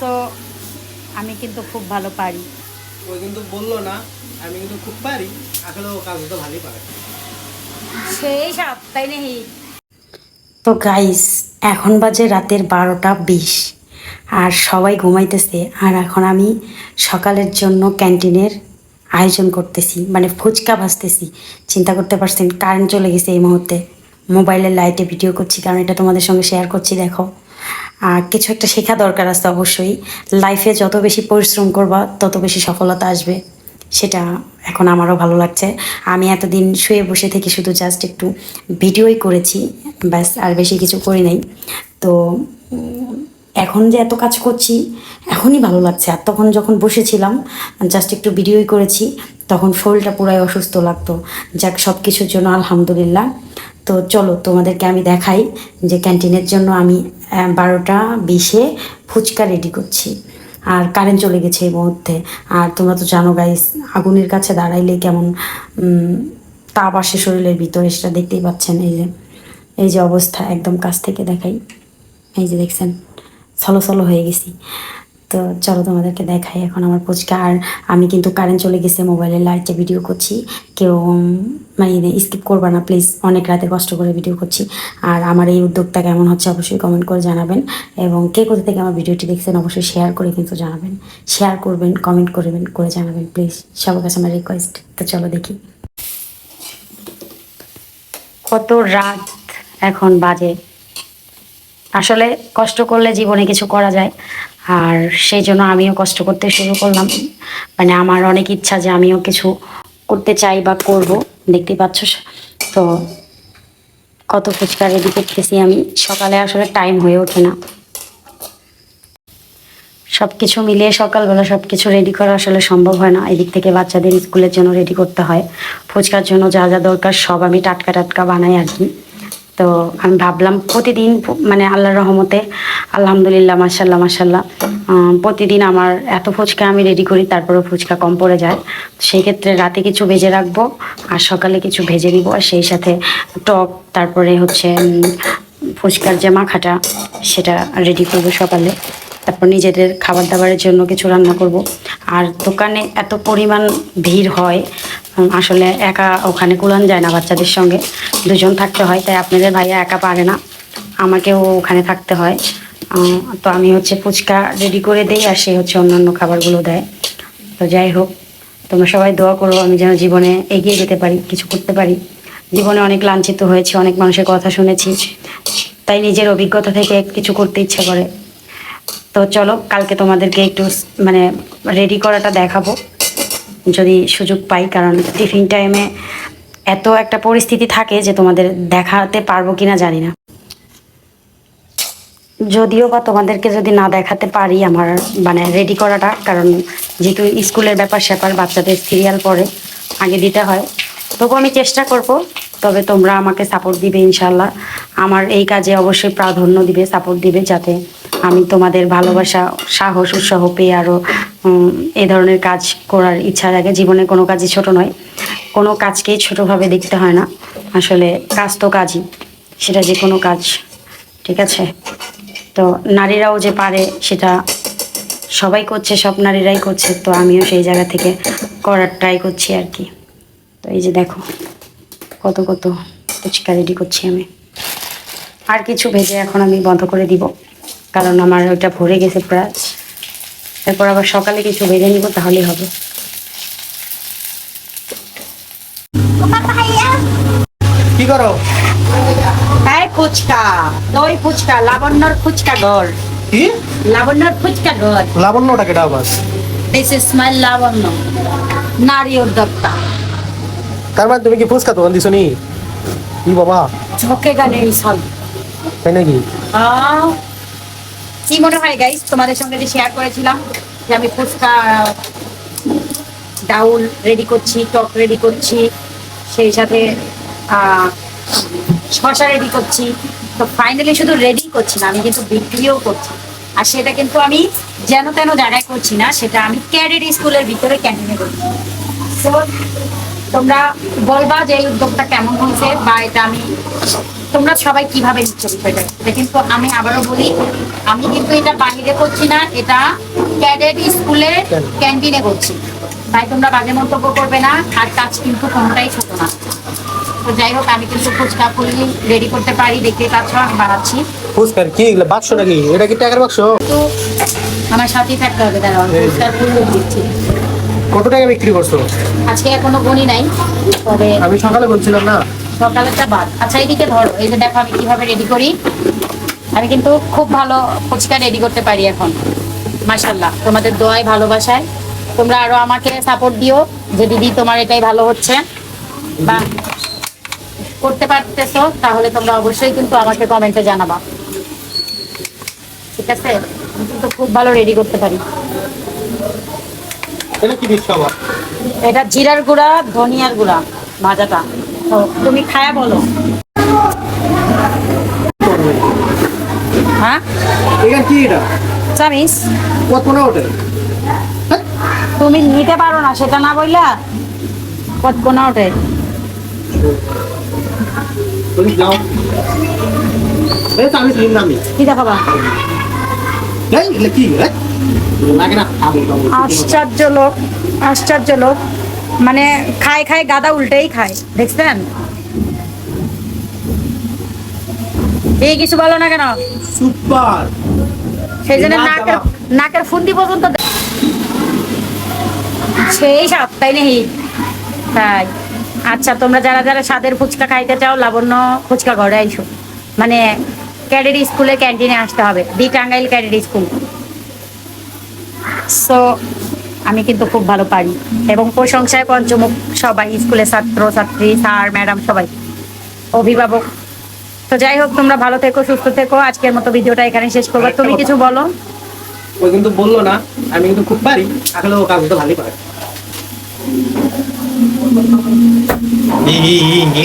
বলছো আমি কিন্তু খুব ভালো পারি। ও কিন্তু বলল না আমি কিন্তু খুব পারি আসলে ও কাজ তো ভালোই পারে। সেই সব তাই নেই তো গাইস এখন বাজে রাতের বারোটা বিশ আর সবাই ঘুমাইতেছে আর এখন আমি সকালের জন্য ক্যান্টিনের আয়োজন করতেছি মানে ফুচকা ভাজতেছি। চিন্তা করতে পারছেন কারেন্ট চলে গেছে এই মুহূর্তে। মোবাইলের লাইটে ভিডিও করছি কারণ এটা তোমাদের সঙ্গে শেয়ার করছি দেখো। কিছু একটা শেখা দরকার আছে অবশ্যই। লাইফে যত বেশি পরিশ্রম করবা, তত বেশি সফলতা আসবে। সেটা এখন আমারও ভালো লাগছে। আমি এতদিন শুয়ে বসে থেকে শুধু জাস্ট একটু ভিডিওই করেছি, ব্যাস, আর বেশি কিছু করি নাই। তো এখন যে এত কাজ করছি, এখনই ভালো লাগছে। আর তখন যখন বসেছিলাম জাস্ট একটু ভিডিওই করেছি, তখন শরীরটা পুরাই অসুস্থ লাগতো। যাক সব কিছুর জন্য আলহামদুলিল্লাহ। তো চলো তোমাদেরকে আমি দেখাই যে ক্যান্টিনের জন্য আমি বারোটা বিশে ফুচকা রেডি করছি। আর কারেন্ট চলে গেছে এই মুহূর্তে। আর তোমরা তো জানো গাইস আগুনের কাছে দাঁড়াইলে কেমন তাপ আসে শরীরের ভিতরে, সেটা দেখতেই পাচ্ছেন। এই যে এই যে অবস্থা, একদম কাছ থেকে দেখাই। এই যে দেখছেন, সলো সলো হয়ে গেছি। তো চলো তোমাদেরকে দেখাই এখন আমার ফুচকা আর আমি কিন্তু কারেন্ট চলে গেছে মোবাইলের লাইটে ভিডিও করছি। কেউ মানে স্কিপ করবা না প্লিজ অনেক রাতে কষ্ট করে ভিডিও করছি। আর আমার এই উদ্যোগটা কেমন হচ্ছে অবশ্যই কমেন্ট করে জানাবেন। এবং কে কোথা থেকে আমার ভিডিওটি দেখছেন অবশ্যই শেয়ার করে কিন্তু জানাবেন। শেয়ার করবেন কমেন্ট করবেন, করে জানাবেন প্লিজ সবার কাছে আমার রিকোয়েস্ট তো চলো দেখি। কত রাত এখন বাজে। আসলে কষ্ট করলে জীবনে কিছু করা যায়। আর সেই জন্য আমিও কষ্ট করতে শুরু করলাম। মানে আমার অনেক ইচ্ছা যে আমিও কিছু করতে চাই বা করব। দেখতে পাচ্ছ তো কত ফুচকা রেডি করতেছি আমি। সকালে আসলে টাইম হয়ে ওঠে না। সব কিছু মিলিয়ে সকালবেলা সব কিছু রেডি করা আসলে সম্ভব হয় না। এদিক থেকে বাচ্চাদের স্কুলের জন্য রেডি করতে হয়। ফুচকার জন্য যা যা দরকার সব আমি টাটকা টাটকা বানাই আর কি। তো আমি ভাবলাম প্রতিদিন মানে আল্লাহর রহমতে, আলহামদুলিল্লাহ মাসাল্লাহ মাসাল্লাহ প্রতিদিন আমার এত ফুচকা আমি রেডি করি তারপরে ফুচকা কম পড়ে যায়। সেই ক্ষেত্রে রাতে কিছু ভেজে রাখব, আর সকালে কিছু ভেজে নিব, আর সেই সাথে টক, তারপরে হচ্ছে ফুচকার যে মাখাটা, সেটা রেডি করব সকালে। তারপর নিজেদের খাবার দাবারের জন্য কিছু রান্না করব। আর দোকানে এত পরিমাণ ভিড় হয় আসলে একা ওখানে কুলান যায় না বাচ্চাদের সঙ্গে। দুজন থাকতে হয়, তাই আপনাদের ভাইয়া একা পারে না। আমাকেও ওখানে থাকতে হয়। তো আমি হচ্ছে ফুচকা রেডি করে দেই আর সে হচ্ছে অন্যান্য খাবারগুলো দেয়। তো যাই হোক, তোমরা সবাই দোয়া করো আমি যেন জীবনে এগিয়ে যেতে পারি, কিছু করতে পারি। জীবনে অনেক লাঞ্ছিত হয়েছি, অনেক মানুষের কথা শুনেছি। তাই নিজের অভিজ্ঞতা থেকে কিছু করতে ইচ্ছে করে। তো চলো, কালকে তোমাদেরকে একটু মানে রেডি করাটা দেখাবো। যদি সুযোগ পাই, কারণ টিফিন টাইমে এত একটা পরিস্থিতি থাকে যে তোমাদের দেখাতে পারব কিনা জানি না। যদিও বা তোমাদেরকে যদি না দেখাতে পারি আমার মানে রেডি করাটা, কারণ যেহেতু স্কুলের ব্যাপার স্যাপার, বাচ্চাদের সিরিয়াল পড়ে আগে দিতে হয়। তবু আমি চেষ্টা করব, তবে তোমরা আমাকে সাপোর্ট দিবে ইনশাল্লাহ আমার এই কাজে অবশ্যই প্রাধান্য দিবে সাপোর্ট দিবে, যাতে আমি তোমাদের ভালোবাসা, সাহস, উৎসাহ পেয়ে আরও এ ধরনের কাজ করার ইচ্ছা জাগে জীবনে কোনো কাজই ছোট নয়। কোনো কাজকেই ছোটোভাবে দেখতে হয় না। আসলে কাজ তো কাজই। সেটা যে কোনো কাজ। ঠিক আছে? তো নারীরাও যে পারে, সেটা সবাই করছে, সব নারীরাই করছে। তো আমিও সেই জায়গা থেকে করার ট্রাই করছি আর কি। তো এই যে দেখো, কত কত ফুচকা রেডি করছি আমি। আর কিছু ভেজে এখন আমি বন্ধ করে দিব। কারণ আমার ওইটা ভরে গেছে প্রায়। এরপর আবার সকালে কিছু ভেজে নিব তাহলেই হবে। কি করো? ফুচকা দই ফুচকা লাবণ্যর ফুচকা ঘর। কি? লাবণ্যর ফুচকা ঘর। লাবণ্যটা কেটা বাস। দিস ইজ মাই লাবণ্য নারী উদ্যোক্তা। তার মানে তুমি কি ফুচকা দোকান দিছো নি? কি বাবা? ঝোঁকেগা নেই সব তাই নাকি? আহ, কি মনে হয় গাইস তোমাদের সঙ্গে যে শেয়ার করেছিলাম, যে আমি ফুচকা, ডাউল রেডি করছি, টক রেডি করছি, সেই সাথে শসা রেডি করছি। তো ফাইনালি শুধু রেডি করছি না, আমি কিন্তু বিক্রিও করছি। আর সেটা কিন্তু আমি যেন তেন জায়গায় করছি না, সেটা আমি ক্যাডেট স্কুলের ভিতরে ক্যান্টিনে করছি। তো তোমরা বলবা যে এই উদ্যোগটা কেমন হয়েছে, বা এটা আমি তোমরা সবাই কীভাবে নিচ্ছ বিষয়টা এটা কিন্তু আমি আবারও বলি আমি কিন্তু এটা বাহিরে করছি না এটা ক্যাডেট স্কুলের ক্যান্টিনে করছি। তাই তোমরা বাজে মন্তব্য করবে না আর কাজ কিন্তু কোনোটাই ছোট না। তো যাই হোক আমি কিন্তু ফুচকা রেডি করতে পারি দেখতে পাচ্ছ আমি বানাচ্ছি। ফুচকার কি এগুলো বাক্স নাকি? এটা কি টাকার বাক্স? তো আমার সাথেই থাকতে হবে দাঁড়াও ফুচকার ফুল দিচ্ছি। কত টাকা বিক্রি করছ? আজকে এখনও নাই তবে আমি সকালে বলছিলাম না। সকালেরটা বাদ। আচ্ছা এইদিকে ধরো এই যে দেখো আমি কীভাবে রেডি করি। আমি কিন্তু খুব ভালো ফুচকা রেডি করতে পারি এখন। মাশাল্লাহ তোমাদের দোয়ায় ভালোবাসায়। তোমরা আরও আমাকে সাপোর্ট দিও যে দিদি তোমার এটাই ভালো হচ্ছে। বা করতে পারতেছো তাহলে তোমরা অবশ্যই কিন্তু আমাকে কমেন্টে জানাবা। ঠিক আছে? কিন্তু খুব ভালো রেডি করতে পারি। এটা জিরার গুঁড়া ধনিয়ার গুঁড়া ভাজাটা। তুমি খায়া বলো। হ্যাঁ? এটা কি এটা? চামিস কত না ওটা তুমি নিতে পারো না সেটা না বললা কত কোনা ওঠে তুমি যাও। এই তো আমি আমি কি দেখাবা? এই কি? লাগে না? আমি তো বলছি। আশ্চর্য লোক আশ্চর্য লোক। মানে খায় খায় গাদা উল্টেই খায় দেখছেন? এই কিছু বলো না কেন? সুপার। সেই জন্য নাকের নাকের ফুন্দি পর্যন্ত সেই সব তাই নেই। তাই। আচ্ছা তোমরা যারা যারা স্বাদের ফুচকা খাইতে চাও লাবণ্য ফুচকা ঘরে আইসো। মানে ক্যাডেট স্কুলে ক্যান্টিনে আসতে হবে। The Tangail cadet school. So আমি কিন্তু খুব ভালো পারি। এবং প্রশংসায় পঞ্চমুখ সবাই স্কুলের ছাত্র ছাত্রী স্যার ম্যাডাম সবাই অভিভাবক। তো যাই হোক তোমরা ভালো থেকো সুস্থ থেকো। আজকের মতো ভিডিওটা এখানে শেষ করব। তুমি কিছু বলো? ও কিন্তু বলল না আমি কিন্তু খুব পারি। আসলে ও কাজ তো ভালোই পারে ই, ই, ই, ই।